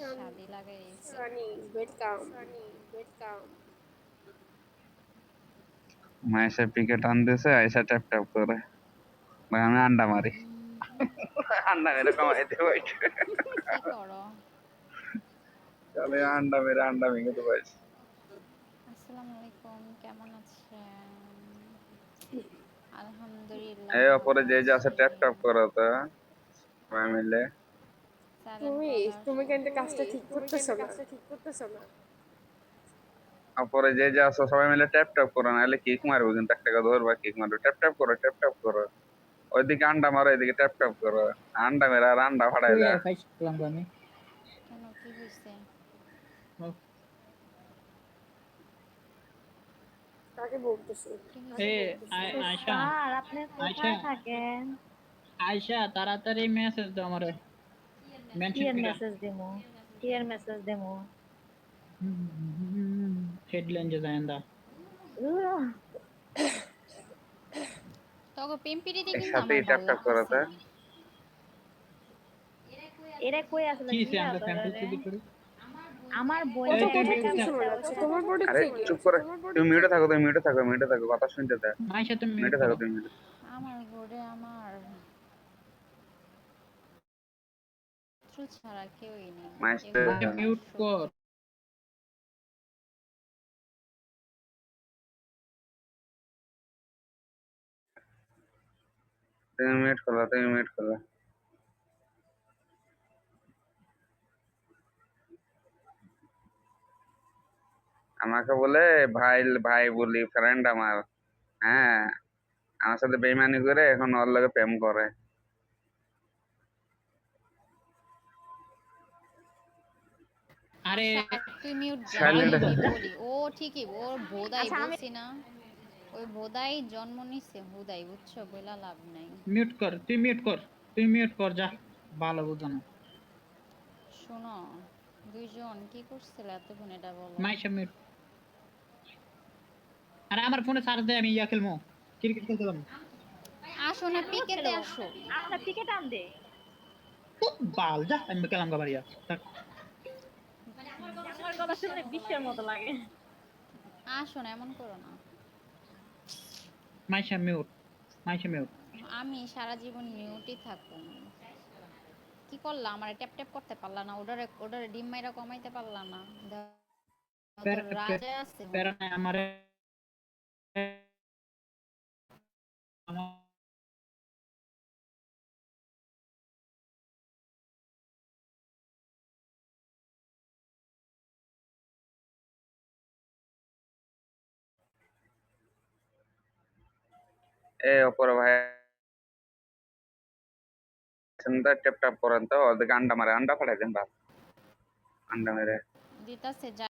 শাদি লাগাই Sunny welcome Sunny welcome Maisha পিকে টান দিয়েছে আয়সা ট্যাপ ট্যাপ করে ভাই আমি আন্ডা মারি আন্ডা মেরে কমাইতে পারি কি তাহলে আন্ডা মেরে আন্ডা ভেঙে তো পাইছি আসসালামু আলাইকুম কেমন আছেন আলহামদুলিল্লাহ এই অপরে যে যে আছে ট্যাপ ট্যাপ করো তো সবাই মিলে তুমি তুমি কিন্তু কাজটা ঠিক করতেছো না। ঠিক করতেছো না অপরে যে যে আছে সবাই মিলে ট্যাপ ট্যাপ করো নাহলে কিক মারবো কিন্তু একটা কথা ধরবা কিক মারবো। ট্যাপ ট্যাপ করো ট্যাপ ট্যাপ করো। ওইদিকে আন্ডা মারো এদিকে ট্যাপ ট্যাপ করো। আন্ডা মেরে আর আন্ডা আমি কেন কি কাকে বলতেছো? এ আয়শা। স্যার আপনি কোথায় থাকেন? আয়শা তাড়াতাড়ি মেসেজ দাও আমারে। মেনশন মেসেজ কি এর মেসেজ দেবো হেডলাইন তোকে পিম্পিরিতে কিন্তু একসাথেই আমার ট্যাপ ট্যাপ করো না। এরা কই আসলে? কি আমরা? স্যাম্পল চুরি করি? আমার বই তোমার বোর্ডে আরে চুপ করে। তুমি মিউটে থাকো তুমি মিউটে থাকো মিউটে থাকো কথা শুনতে দাও আয়শা তুমি মিউটে থাকো তুমি। আমার ঘরে আমার শত্রু ছাড়া কেউই নেই। কর। তুমি তুমি মিউট করো। আমাকে বলে ভাই ভাই বলি ফ্রেন্ড আমার। হ্যাঁ আমার সাথে বেইমানি করে এখন ওর লগে প্রেম করে। আরে তুই মিউট। বলি। ও ঠিকই ওর ভোদাই আচ্ছা, বলছি না। ওই ভোদাই জন্ম নিছে বুঝছ বইলা লাভ নাই। মিউট কর তুই মিউট কর তুই মিউট কর যা ভালো বুঝো না। শোনো দুইজন কি করছিল এতক্ষণ এটা বলো। মাইশা মিউট আরে আমার ফোনে চার্জ দেয় আমি ইয়া খেলব ক্রিকেট খেলতে পারব আসো না পিকেতে আসো। আমরা টিকে টান দে বাল যা আমি থাক। আমার কথা শুনে বিশ্বের মতো লাগে। আসো না এমন করো না। Maisha mute Maisha mute. আমি সারা জীবন মিউটই থাকব। কি করলাম আমার ট্যাপ ট্যাপ করতে পারলা না ওটারে ওটারে ডিম মাইরা কমাইতে পারলা না। রাজা আছে। আমার- ভাই সুন্দর টেপ টাপ করেন তো ওদিকে আন্ডা মারে আন্ডা ফাটাই দেন